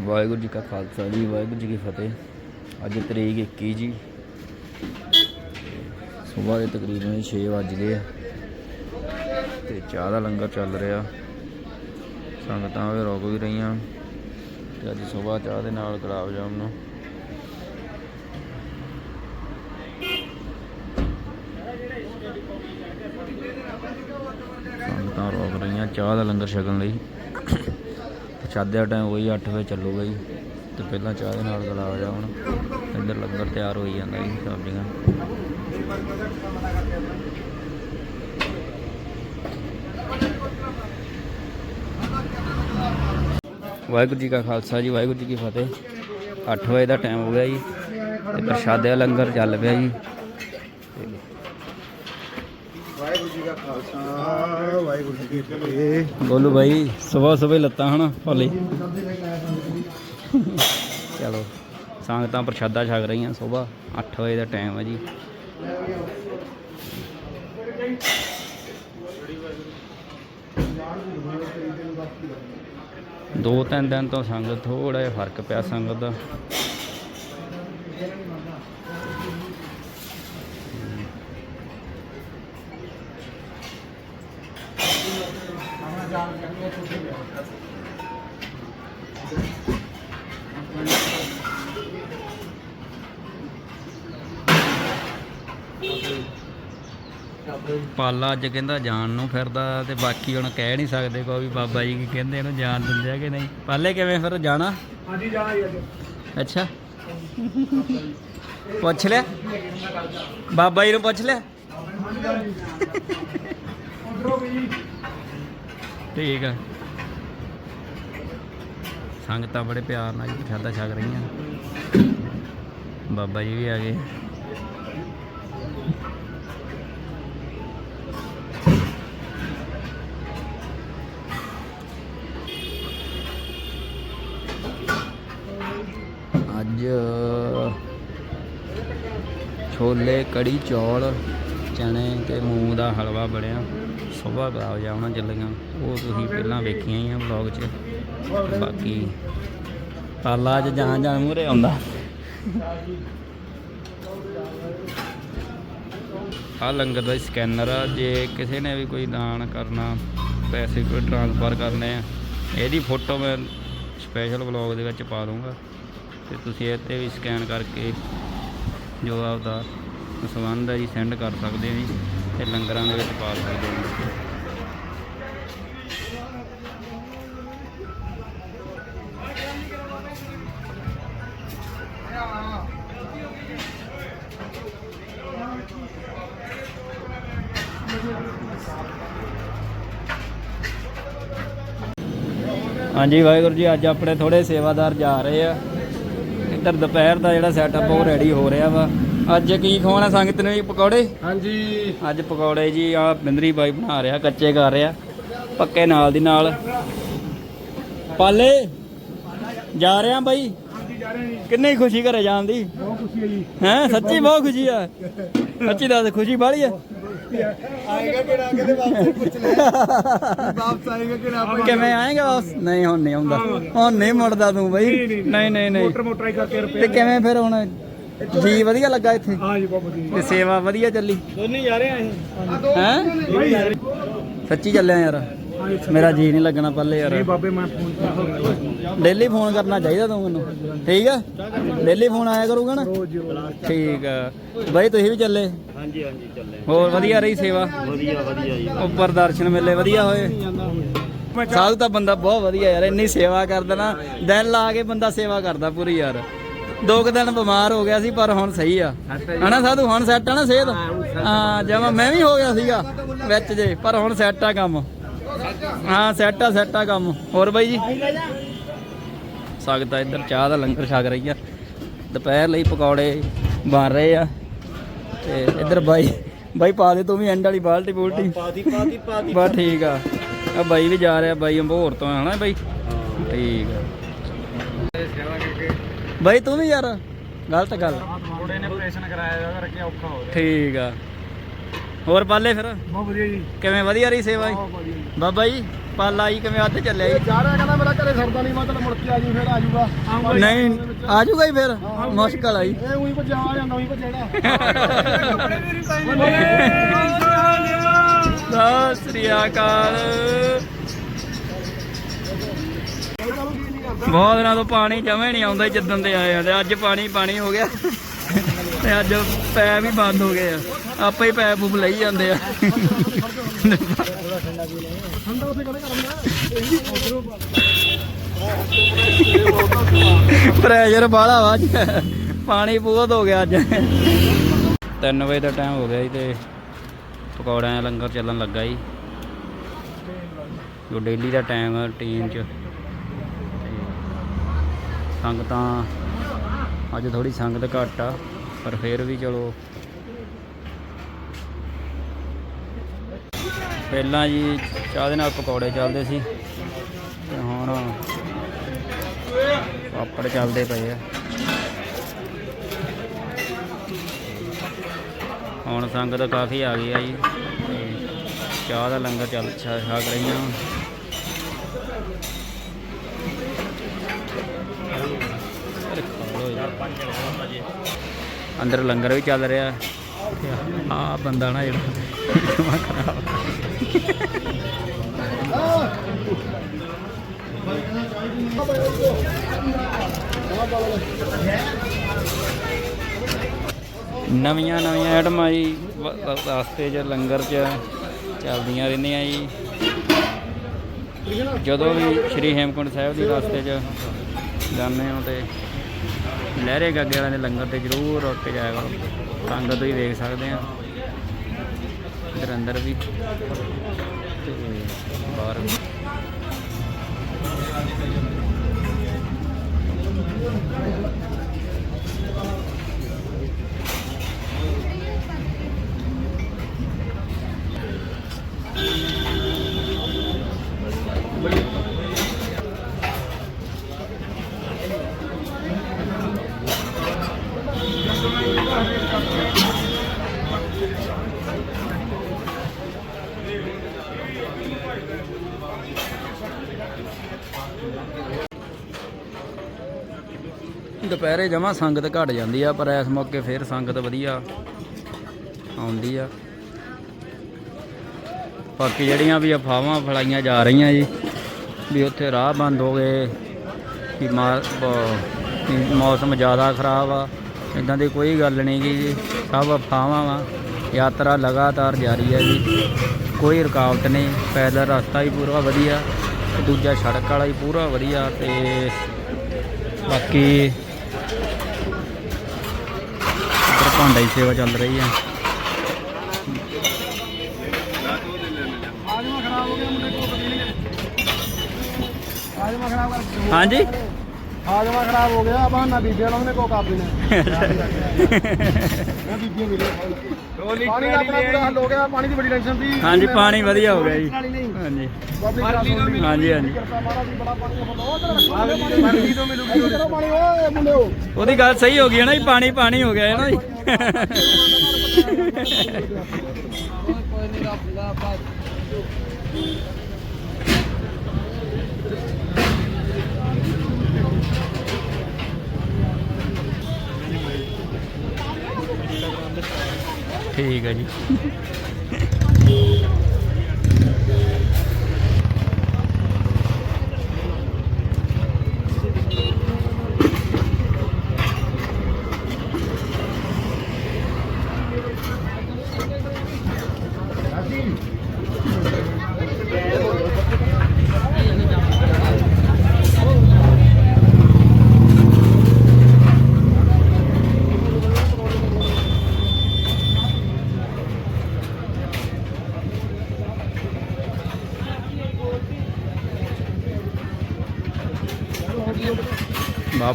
ਵਾਹਿਗੁਰੂ ਜੀ ਕਾ ਖਾਲਸਾ ਜੀ, ਵਾਹਿਗੁਰੂ ਜੀ ਕੀ ਫਤਿਹ। ਅੱਜ ਤਰੀਕ 21 ਜੀ। ਸਵੇਰ ਦੇ ਤਕਰੀਬਨ 6 ਵੱਜ ਗਏ ਆ। ਤੇ ਚਾਹ ਦਾ ਲੰਗਰ ਚੱਲ ਰਿਹਾ। ਸੰਗਤਾਂ ਵੀ ਰੋਕ ਵੀ ਰਹੀਆਂ। ਤੇ ਅੱਜ ਸਵੇਰ ਚਾਹ ਦੇ ਨਾਲ ਗੁਲਾਬ ਜਾਮਨ ਸੰਗਤਾਂ ਰੋਕ ਰਹੀਆਂ ਚਾਹ ਦਾ ਲੰਗਰ ਛਕਣ ਲਈ। ਸ਼ਾਦੇ ਦਾ ਟਾਈਮ ਉਹੀ 8 ਵਜੇ ਚੱਲੂਗਾ ਜੀ। ਤੇ ਪਹਿਲਾਂ ਚਾਹ ਦੇ ਨਾਲ ਗਲਾ ਗੁਲਾਬ ਜਾਮਨ ਇੱਧਰ ਲੰਗਰ ਤਿਆਰ ਹੋਈ ਜਾਂਦਾ ਜੀ ਸਬਜ਼ੀਆਂ। ਵਾਹਿਗੁਰੂ ਜੀ ਕਾ ਖਾਲਸਾ ਜੀ, ਵਾਹਿਗੁਰੂ ਜੀ ਕੀ ਫਤਿਹ। 8 ਵਜੇ ਦਾ ਟਾਈਮ ਹੋ ਗਿਆ ਜੀ ਤੇ ਪ੍ਰਸ਼ਾਦੇ ਦਾ ਲੰਗਰ ਚੱਲ ਪਿਆ ਜੀ। ਵਾਹਿਗੁਰੂ ਜੀ ਕਾ ਖਾਲਸਾ। ਵਾਹਿਗੁਰੂ ਜੀ ਕੀ ਫਤਿਹ ਬੋਲੂ ਭਾਈ ਸਵੇਰ ਸਵੇਰ ਲੱਤਾਂ ਹਨਾ, ਭੋਲੇ। ਚਲੋ, ਸੰਗਤਾਂ ਪ੍ਰਸ਼ਾਦਾ ਛਕ ਰਹੀਆਂ ਸਵੇਰ 8 ਵਜੇ ਦਾ ਟਾਈਮ ਹੈ ਜੀ। ਦੋ ਤਿੰਨ ਦਿਨ ਤੋਂ ਸੰਗਤ ਥੋੜਾ ਜਿਹਾ ਫ਼ਰਕ ਪਿਆ ਸੰਗਤ ਦਾ। ਪਾਲਾ ਅੱਜ ਕਹਿੰਦਾ ਜਾਣ ਨੂੰ ਫਿਰਦਾ ਤੇ ਬਾਕੀ ਹੁਣ ਕਹਿ ਨਹੀਂ ਸਕਦੇ ਕੋਈ ਵੀ ਬਾਬਾ ਜੀ ਕੀ ਕਹਿੰਦੇ ਇਹਨੂੰ ਜਾਣ ਦਿੰਦੇ ਆ ਕਿ ਨਹੀਂ। ਪਾਲੇ ਕਿਵੇਂ ਫਿਰ ਜਾਣਾ? ਹਾਂਜੀ ਜਾਣਾ ਜੀ। ਅੱਜ ਅੱਛਾ। ਪੁੱਛ ਲਿਆ? ਬਾਬਾ ਜੀ ਨੂੰ ਪੁੱਛ ਲਿਆ? ਠੀਕ ਆ। ਸੰਗਤਾਂ ਬੜੇ ਪਿਆਰ ਨਾਲ ਜੀ ਪ੍ਰਸ਼ਾਦਾ ਛਕ ਰਹੀਆਂ। ਬਾਬਾ ਜੀ ਵੀ ਆ ਗਏ। ਛੋਲੇ, ਕੜੀ, ਚੌਲ ਚਣੇ ਤੇ ਮੂੰਗ ਦਾ ਹਲਵਾ ਬਣਿਆ। ਸਵੇਰ ਗੁਲਾਬ ਜਾਮਣਾ ਚੱਲੀਆਂ ਉਹ ਤੁਸੀਂ ਪਹਿਲਾਂ ਵੇਖੀਆਂ ਹੀ ਆ ਵਲੌਗ 'ਚ। ਬਾਕੀ ਪਾਲਾ 'ਚ ਜਾਣ ਜਾਣ ਮੂਰੇ ਆਉਂਦਾ। ਆ ਲੰਗਰ ਦਾ ਸਕੈਨਰ ਆ। ਜੇ ਕਿਸੇ ਨੇ ਵੀ ਕੋਈ ਦਾਨ ਕਰਨਾ, ਪੈਸੇ ਕੋਈ ਟ੍ਰਾਂਸਫਰ ਕਰਨੇ ਆ, ਇਹਦੀ ਫੋਟੋ ਮੈਂ ਸਪੈਸ਼ਲ ਵਲੌਗ ਦੇ ਵਿੱਚ ਪਾ ਦੂੰਗਾ ਤੇ ਤੁਸੀਂ ਇਹ ਤੇ ਵੀ ਸਕੈਨ ਕਰਕੇ ਜੋ ਆਪਦਾ ਸੰਬੰਧ ਹੈ ਜੀ ਸੈਂਡ ਕਰ ਸਕਦੇ ਹੋ ਜੀ ਤੇ ਲੰਗਰਾਂ ਦੇ ਵਿੱਚ ਪਾ ਸਕਦੇ ਹੋ ਹਾਂਜੀ ਵਾਹਿਗੁਰੂ ਜੀ, ਅੱਜ ਆਪਣੇ ਥੋੜੇ ਸੇਵਾਦਾਰ ਜਾ ਰਹੇ ਆ। ਇੱਧਰ ਦੁਪਹਿਰ ਦਾ ਜਿਹੜਾ ਸੈਟਅਪ ਉਹ ਰੈਡੀ ਹੋ ਰਿਹਾ ਵਾ। ਅੱਜ ਕੀ ਖਵਾਉਣਾ ਸੰਗਤ ਨੂੰ ਜੀ ਪਕੌੜੇ? ਹਾਂਜੀ। ਅੱਜ ਪਕੌੜੇ ਜੀ ਆ ਬਿੰਦਰੀ ਬਾਈ ਬਣਾ ਰਿਹਾ ਕੱਚੇ ਕਰ ਰਿਹਾ ਪੱਕੇ ਨਾਲ ਦੀ ਨਾਲ। ਪਾਲੇ ਜਾ ਰਹੇ ਬਾਈ? ਕਿੰਨੀ ਖੁਸ਼ੀ ਘਰੇ ਜਾਣ ਦੀ? ਬਹੁਤ ਖੁਸ਼ੀ ਹੈ ਜੀ। ਹੈ ਸੱਚੀ ਬਹੁਤ ਖੁਸ਼ੀ ਆ। ਸੱਚੀ ਦੱਸ ਖੁਸ਼ੀ ਬਾਲੀ ਆ? ਆਏਗਾ ਕਿ ਨਾ ਕਿਤੇ ਵਾਪਸ ਪੁੱਛ ਲੈ। ਵਾਪਸ ਆਏਗਾ ਕਿ ਨਾ ਕਿਵੇਂ ਆਏਗਾ ਵਾਪਸ? ਨਹੀਂ ਹੁਣ ਨਹੀਂ ਆਉਂਦਾ। ਹੁਣ ਨਹੀਂ ਮੁੜਦਾ ਤੂੰ ਬਾਈ। ਨਹੀਂ ਨਹੀਂ ਨਹੀਂ। ਮੋਟਰ ਮੋਟਰ ਹੀ ਕਰਕੇ ਰੁਪਏ ਤੇ ਕਿਵੇਂ ਫਿਰ ਹੁਣ? ਜੀ ਵਧੀਆ ਲੱਗਾ ਇੱਥੇ? ਹਾਂਜੀ ਬਹੁਤ ਵਧੀਆ। ਤੇ ਸੇਵਾ ਵਧੀਆ ਚੱਲੀ? ਦੋਨੇ ਜਾ ਰਹੇ ਆ ਅਸੀਂ ਹੈ? ਭਾਈ ਯਾਰ ਸੱਚੀ ਚੱਲਿਆ ਯਾਰ। ਮੇਰਾ ਜੀ ਨਹੀਂ ਲੱਗਣਾ ਪੱਲੇ ਯਾਰ। ਨਹੀਂ ਬਾਬੇ ਮੈਂ ਫੋਨ ਡੇਲੀ ਫੋਨ ਕਰਨਾ ਚਾਹੀਦਾ ਤੂੰ ਮੈਨੂੰ। ਠੀਕ ਆ? ਡੇਲੀ ਫੋਨ ਆਇਆ ਕਰੂਗਾ ਨਾ? ਠੀਕ ਆ। ਬਾਈ ਤੁਸੀਂ ਵੀ ਚੱਲੇ? ਹਾਂਜੀ ਹਾਂਜੀ ਚੱਲੇ। ਹੋਰ ਵਧੀਆ ਰਹੀ ਸੇਵਾ? ਵਧੀਆ ਵਧੀਆ ਜੀ। ਉੱਪਰ ਦਰਸ਼ਨ ਮੇਲੇ ਵਧੀਆ ਹੋਏ। ਸਾਧੂ ਤਾਂ ਬੰਦਾ ਬਹੁਤ ਵਧੀਆ ਯਾਰ ਇੰਨੀ ਸੇਵਾ ਕਰਦਾ ਨਾ ਦਿਲ ਲਾ ਕੇ ਬੰਦਾ ਸੇਵਾ ਕਰਦਾ ਪੂਰੀ ਯਾਰ। ਦੋ ਕੁ ਦਿਨ ਬਿਮਾਰ ਹੋ ਗਿਆ ਸੀ ਪਰ ਹੁਣ ਸਹੀ ਆ। ਹਨਾ ਸਾਧੂ ਹੁਣ ਸੈੱਟ ਆ ਨਾ ਸਿਹਤ? ਹਾਂ ਜਮਾ ਮੈਂ ਵੀ ਹੋ ਗਿਆ ਸੀਗਾ ਵਿੱਚ ਜੇ ਪਰ ਹੁਣ ਸੈੱਟ ਆ ਕੰਮ। ਹਾਂ ਸੈੱਟ ਆ ਸੈੱਟ ਆ ਕੰਮ। ਹੋਰ ਬਾਈ ਜੀ? ਸਕਦਾ ਇੱਧਰ ਚਾਹ ਦਾ ਲੰਗਰ ਛਕ ਰਹੀ ਆ। ਦੁਪਹਿਰ ਲਈ ਪਕੌੜੇ ਬਣ ਰਹੇ ਆ। ਤੇ ਇੱਧਰ ਬਾਈ ਬਾਈ ਪਾ ਦੇ ਤੂੰ ਵੀ ਐਂਡ ਵਾਲੀ ਬਾਲਟੀ ਬੂਲਟੀ। ਪਾਦੀ ਪਾਦੀ ਪਾਦੀ ਬਸ ਠੀਕ ਆ। ਆ ਬਾਈ ਵੀ ਜਾ ਰਿਹਾ ਬਾਈ ਅੰਬੋਰ ਤੋਂ ਹਨਾ ਬਾਈ। ਠੀਕ ਆ। ਬਾਈ ਤੂੰ ਵੀ ਯਾਰ ਗਲਤ ਗੱਲ। ਥੋੜੇ ਨੇ ਆਪਰੇਸ਼ਨ ਕਰਾਇਆ ਉਹਦਾ ਰੱਖਿਆ ਔਖਾ ਹੋ ਠੀਕ ਆ। ਹੋਰ ਪਾਲੇ ਫਿਰ? ਬਹੁਤ ਵਧੀਆ ਜੀ। ਕਿਵੇਂ ਵਧੀਆ ਰਹੀ ਸੇਵਾ ਜੀ? ਬਹੁਤ ਵਧੀਆ ਜੀ। ਬਾਬਾ ਜੀ ਪਾਲਾ ਜੀ ਕਿਵੇਂ ਅੱਧ ਚੱਲਿਆ ਜੀ? ਜਾ ਰਿਹਾ ਕਹਿੰਦਾ ਮੇਰਾ ਘਰੇ ਸਰਦਾ ਨਹੀਂ ਮੈਂ ਚਲ ਮੁੜ ਕੇ ਆ ਜੂ ਫਿਰ ਆ ਜੂਗਾ ਨਹੀਂ ਆ ਜਾਊਗਾ ਹੀ ਫਿਰ? ਮੁਸ਼ਕਲ ਆ ਜੀ। ਇਹ ਉਹੀ ਭੱਜਿਆ ਆ ਜਾਂਦਾ ਉਹੀ ਭੱਜੇੜਾ ਕੱਪੜੇ ਵੀ ਨਹੀਂ ਸਤਿ ਸ੍ਰੀ ਅਕਾਲ। ਬਹੁਤ ਦਿਨਾਂ ਤੋਂ ਪਾਣੀ ਜਮੇ ਨਹੀਂ ਆਉਂਦਾ ਜਿੱਦਣ ਦੇ ਆਏ ਆ ਤੇ ਅੱਜ ਪਾਣੀ ਪਾਣੀ ਹੋ ਗਿਆ। ਤੇ ਅੱਜ ਪੈਪ ਵੀ ਬੰਦ ਹੋ ਗਏ ਆ। ਆਪੇ ਹੀ ਪੈਪ ਪੂਪ ਲਈ ਜਾਂਦੇ ਆ। ਪ੍ਰੈਸ਼ਰ ਬਾਹਲਾ ਵਾ ਅੱਜ। ਪਾਣੀ ਬਹੁਤ ਹੋ ਗਿਆ ਅੱਜ। 3 ਵਜੇ ਦਾ ਟਾਈਮ ਹੋ ਗਿਆ ਜੀ ਤੇ ਪਕੌੜਿਆਂ ਦਾ ਲੰਗਰ ਚੱਲਣ ਲੱਗਾ ਜੀ। ਜੋ ਡੇਲੀ ਦਾ ਟਾਈਮ ਹੈ ਰੂਟੀਨ ਚ। ਸੰਗਤਾਂ, ਅੱਜ ਥੋੜੀ ਸੰਗਤ ਘੱਟ ਆ। ਪਰ ਫਿਰ ਵੀ ਚਲੋ। ਪਹਿਲਾਂ ਜੀ ਚਾਹ ਦੇ ਨਾਲ ਪਕੌੜੇ ਚੱਲਦੇ ਸੀ ਤੇ ਹੁਣ ਪਾਪੜ ਚੱਲਦੇ ਪਏ ਆ। ਹੁਣ ਸੰਗਤ ਕਾਫੀ ਆ ਗਈ ਆ ਜੀ ਚਾਹ ਦਾ ਲੰਗਰ ਚੱਲ ਛ- ਛਕ ਰਹੀਆਂ ਵਾਂ। ਅਰੇ ਖਾ ਲਓ ਯਾਰ। ਅੰਦਰ ਲੰਗਰ ਵੀ ਚੱਲ ਰਿਹਾ। ਆ ਬੰਦਾ ਨਾ ਜਿਹੜਾ ਨਵੀਆਂ ਨਵੀਆਂ ਆਈਟਮਾਂ ਜੀ। ਵ- ਵ- ਰਸਤੇ 'ਚ ਲੰਗਰ 'ਚ ਚੱਲਦੀਆਂ ਰਹਿੰਦੀਆਂ ਜੀ। ਜਦੋਂ ਵੀ ਸ਼੍ਰੀ ਹੇਮਕੁੰਟ ਸਾਹਿਬ ਦੀ ਰਸਤੇ 'ਚ ਜਾਂਦੇ ਹਾਂ ਤੇ ਲਹਿਰੇ ਗੱਗੇ ਵਾਲਿਆਂ ਦੇ ਲੰਗਰ ਤੇ ਜ਼ਰੂਰ ਰੁਕ ਕੇ ਜਾਇਆ ਕਰੋ। ਸੰਗਤ ਵੀ ਵੇਖ ਸਕਦੇ ਆ। ਇਧਰ ਅੰਦਰ ਵੀ। ਤੇ ਬਾਹਰ। ਵੀ ਦੁਪਹਿਰੇ ਜਮਾ ਸੰਗਤ ਘਟ ਜਾਂਦੀ ਆ, ਪਰ ਇਸ ਮੌਕੇ ਫੇਰ ਸੰਗਤ ਵਧੀਆ ਆਉਂਦੀ ਆ। ਬਾਕੀ ਜਿਹੜੀਆਂ ਵੀ ਅਫਵਾਹਾਂ ਫਲਾਈਆਂ ਜਾ ਰਹੀਆਂ ਜੀ, ਵੀ ਉੱਥੇ ਰਾਹ ਬੰਦ ਹੋ ਗਏ, ਵੀ ਮਾ- ਮੌਸਮ ਜ਼ਿਆਦਾ ਖਰਾਬ ਆ ਇਦਾਂ ਦੀ ਕੋਈ ਗੱਲ ਨਹੀਂ ਗੀ ਜੀ, ਸਭ ਅਫਵਾਹਾਂ ਵਾ, ਯਾਤਰਾ ਲਗਾਤਾਰ ਜਾਰੀ ਹੈ ਜੀ, ਕੋਈ ਰੁਕਾਵਟ ਨਹੀਂ, ਪੈਦਲ ਰਸਤਾ ਵੀ ਪੂਰਾ ਵਧੀਆ, ਦੂਜਾ ਸੜਕ ਵਾਲਾ ਹੀ ਪੂਰਾ ਵਧੀਆ ਤੇ ਬਾਕੀ ਇੱਧਰ ਭਾਂਡਾ ਦੀ ਸੇਵਾ ਚੱਲ ਰਹੀ ਹੈ। ਹਾਂਜੀ? ਆਜਮਾ ਖਰਾਬ ਹੋ ਗਿਆ ਬਹਾਨਾ ਬੀਬੀਆਂ ਲਾਉਂਦੇ ਕੋ ਕਾਪੀ ਨੇ ਮੈਂ ਬੀਬੀਆਂ ਮਿਲੇ ਪਾਣੀ ਦਾ ਆਪਣਾ ਪੂਰਾ ਹੱਲ ਹੋ ਗਿਆ ਪਾਣੀ ਦੀ ਬੜੀ ਟੈਨਸ਼ਨ ਸੀ। ਹਾਂਜੀ ਪਾਣੀ ਵਧੀਆ ਹੋ ਗਿਆ ਜੀ। ਹਾਂਜੀ। ਹਾਂਜੀ ਉਹਦੀ ਗੱਲ ਸਹੀ ਹੋ ਗਈ ਹੈ ਨਾ ਜੀ ਪਾਣੀ ਪਾਣੀ ਹੋ ਗਿਆ ਹੈ ਨਾ ਜੀ। ਕੋਈ ਨਹੀਂ ਰੱਬ ਦਾ ਠੀਕ ਹੈ ਜੀ।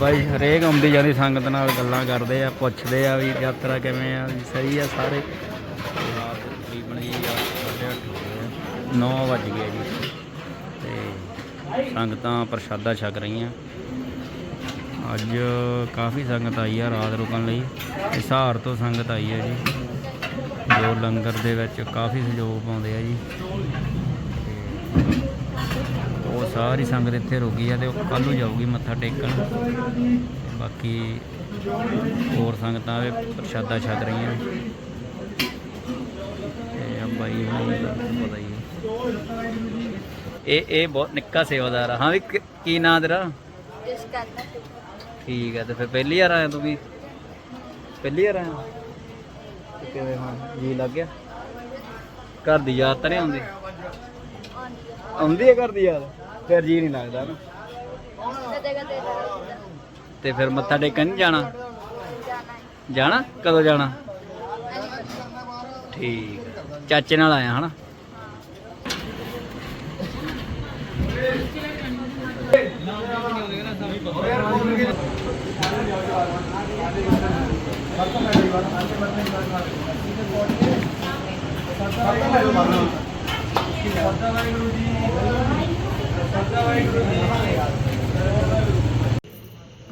ਬਾਬਾ ਜੀ, ਹਰੇਕ ਆਉਂਦੀ ਜਾਂਦੀ ਸੰਗਤ ਨਾਲ ਗੱਲਾਂ ਕਰਦੇ ਆ, ਪੁੱਛਦੇ ਆ ਵੀ ਯਾਤਰਾ ਕਿਵੇਂ ਆ, ਵੀ ਸਹੀ ਆ ਸਾਰੇ। ਰਾਤ ਤਕਰੀਬਨ ਜੀ 9 ਵੱਜ ਗਏ ਜੀ। ਤੇ ਸੰਗਤਾਂ ਪ੍ਰਸ਼ਾਦਾ ਛਕ ਰਹੀਆਂ। ਅੱਜ ਕਾਫੀ ਸੰਗਤ ਆਈ ਆ ਰਾਤ ਰੁਕਣ ਲਈ ਹਿਸਾਰ ਤੋਂ ਸੰਗਤ ਆਈ ਹੈ ਜੀ। ਜੋ ਲੰਗਰ ਦੇ ਵਿੱਚ ਕਾਫੀ ਸਹਿਯੋਗ ਪਾਉਂਦੇ ਆ ਜੀ। ਤੇ ਸਾਰੀ ਸੰਗਤ ਇੱਥੇ ਰੁਕੀ ਆ ਤੇ ਉਹ ਕੱਲ ਨੂੰ ਜਾਊਗੀ ਮੱਥਾ ਟੇਕਣ। ਬਾਕੀ ਹੋਰ ਸੰਗਤਾਂ ਵੀ ਪ੍ਰਸ਼ਾਦਾ ਛਕ ਰਹੀਆਂ ਨੇ। ਤੇ ਆ ਬਾਈ ਹੁਣੀ ਪਤਾ ਹੀ ਹੈ ਇਹ ਇਹ ਬਹੁਤ ਨਿੱਕਾ ਸੇਵਾਦਾਰ ਆ। ਹਾਂ ਵੀ ਕੀ- ਨਾਂ ਤੇਰਾ? ਠੀਕ ਹੈ ਤੇ ਫਿਰ ਪਹਿਲੀ ਵਾਰ ਆਇਆ ਤੂੰ ਵੀ? ਪਹਿਲੀ ਵਾਰ ਆਇਆ? ਕਿਵੇਂ ਹੁਣ ਜੀ ਲੱਗ ਗਿਆ? ਘਰ ਦੀ ਯਾਦ ਤਾਂ ਨਹੀਂ ਆਉਂਦੀ? ਆਉਂਦੀ ਹੈ ਘਰ ਦੀ ਯਾਦ? ਫਿਰ ਜੀ ਨਹੀਂ ਲੱਗਦਾ ਨਾ। ਤੇ ਫਿਰ ਮੱਥਾ ਟੇਕਣ ਨਹੀਂ ਜਾਣਾ? ਜਾਣਾ? ਕਦੋਂ ਜਾਣਾ? ਠੀਕ। ਚਾਚੇ ਨਾਲ ਆਇਆ ਹਨਾ?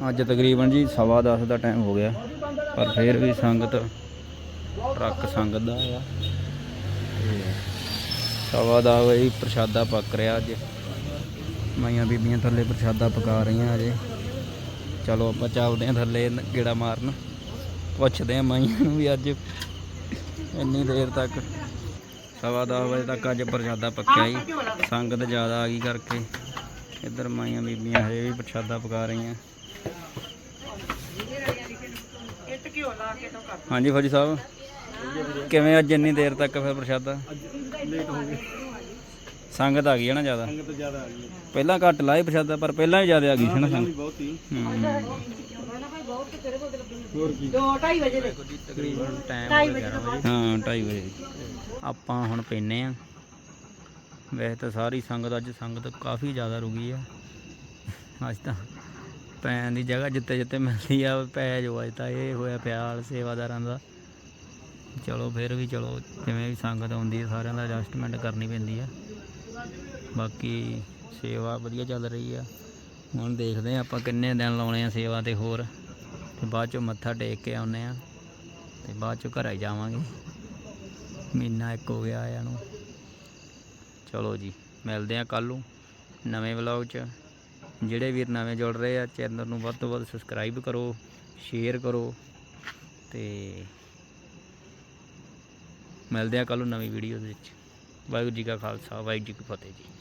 ਅੱਜ ਤਕਰੀਬਨ ਜੀ ਸਵਾ ਦਸ ਦਾ ਟਾਈਮ ਹੋ ਗਿਆ, ਪਰ ਫਿਰ ਵੀ ਸੰਗਤ, ਟਰੱਕ ਸੰਗਤ ਦਾ ਆ ਸਵਾ ਦਾ ਵਈ ਪ੍ਰਸ਼ਾਦਾ ਪੱਕ ਰਿਹਾ ਅੱਜ। ਮਾਈਆਂ ਬੀਬੀਆਂ ਥੱਲੇ ਪ੍ਰਸ਼ਾਦਾ ਪਕਾ ਰਹੀਆਂ ਅਜੇ। ਚਲੋ ਆਪਾਂ ਚੱਲਦੇ ਹਾਂ ਥੱਲੇ ਗੇੜਾ ਮਾਰਨ। ਪੁੱਛਦੇ ਹਾਂ ਮਾਈਆਂ ਨੂੰ ਵੀ ਅੱਜ ਇੰਨੀ ਦੇਰ ਤੱਕ ਸਵਾ ਦਸ ਵਜੇ ਤੱਕ ਅੱਜ ਪ੍ਰਸ਼ਾਦਾ ਪੱਕਿਆ ਹੀ ਸੰਗਤ ਜ਼ਿਆਦਾ ਆ ਗਈ ਕਰਕੇ। ਇੱਧਰ ਮਾਈਆਂ ਬੀਬੀਆਂ ਹਜੇ ਵੀ ਪ੍ਰਸ਼ਾਦਾ ਪਕਾ ਰਹੀਆਂ। ਹਾਂਜੀ ਫੌਜੀ ਸਾਹਿਬ ਕਿਵੇਂ ਅੱਜ ਇੰਨੀ ਦੇਰ ਤੱਕ ਫਿਰ ਪ੍ਰਸ਼ਾਦਾ? ਲੇਟ ਹੋ ਗਏ ਸੰਗਤ ਆ ਗਈ ਹੈ ਨਾ ਜ਼ਿਆਦਾ? ਸੰਗਤ ਜ਼ਿਆਦਾ ਆ ਗਈ ਪਹਿਲਾਂ ਘੱਟ ਲਾਏ ਪ੍ਰਸ਼ਾਦਾ ਪਰ ਪਹਿਲਾਂ ਹੀ ਜ਼ਿਆਦਾ ਆ ਗਈ ਸੀ ਨਾ ਸੰਗਤ। ਬਹੁਤ ਹੀ ਹੂੰ। ਹੋਰ ਕੀ? ਤਕਰੀਬਨ ਟਾਈਮ ਹਾਂ 2:30 ਵਜੇ ਆਪਾਂ ਹੁਣ ਪੈਨੇ ਆ ਵੈਸੇ ਤਾਂ ਸਾਰੀ ਸੰਗਤ ਅੱਜ ਸੰਗਤ ਕਾਫੀ ਜ਼ਿਆਦਾ ਰੁਕੀ ਆ। ਅੱਜ ਤਾਂ ਪੈਣ ਦੀ ਜਗ੍ਹਾ ਜਿੱਤੇ ਜਿੱਤੇ ਮਿਲਦੀ ਆ ਪੈ ਜੋ ਅੱਜ ਤਾਂ ਇਹ ਹੋਇਆ ਪਿਆ ਹਾਲ ਸੇਵਾਦਾਰਾਂ ਦਾ। ਚਲੋ ਫਿਰ ਵੀ ਚਲੋ ਜਿਵੇਂ ਵੀ ਸੰਗਤ ਆਉਂਦੀ ਹੈ ਸਾਰਿਆਂ ਦਾ ਐਡਜਸਟਮੈਂਟ ਕਰਨੀ ਪੈਂਦੀ ਆ। ਬਾਕੀ ਸੇਵਾ ਵਧੀਆ ਚੱਲ ਰਹੀ ਆ। ਹੁਣ ਦੇਖਦੇ ਆ ਆਪਾਂ ਕਿੰਨੇ ਦਿਨ ਲਾਉਣੇ ਆ ਸੇਵਾ ਤੇ ਹੋਰ। ਤੇ ਬਾਅਦ ਚੋਂ ਮੱਥਾ ਟੇਕ ਕੇ ਆਉਨੇ ਆ ਤੇ ਬਾਅਦ ਚੋਂ ਘਰ ਹੀ ਜਾਵਾਂਗੇ। ਮਹੀਨਾ ਇੱਕ ਹੋ ਗਿਆ ਆਇਆ ਨੂੰ। ਚਲੋ ਜੀ, ਮਿਲਦੇ ਆ ਕੱਲ ਨੂੰ ਨਵੇਂ ਵਲੌਗ 'ਚ। ਜਿਹੜੇ ਵੀਰ ਨਵੇਂ ਜੁੜ ਰਹੇ ਆ, ਚੈਨਲ ਨੂੰ ਵੱਧ ਤੋਂ ਵੱਧ ਸਬਸਕ੍ਰਾਈਬ ਕਰੋ, ਸ਼ੇਅਰ ਕਰੋ ਤੇ ਮਿਲਦੇ ਆ ਕੱਲ ਨੂੰ ਨਵੀਂ ਵੀਡੀਓ ਦੇ ਵਿੱਚ। ਵਾਹਿਗੁਰੂ ਜੀ ਕਾ ਖਾਲਸਾ, ਵਾਹਿਗੁਰੂ ਜੀ ਕੀ ਫਤਿਹ ਜੀ।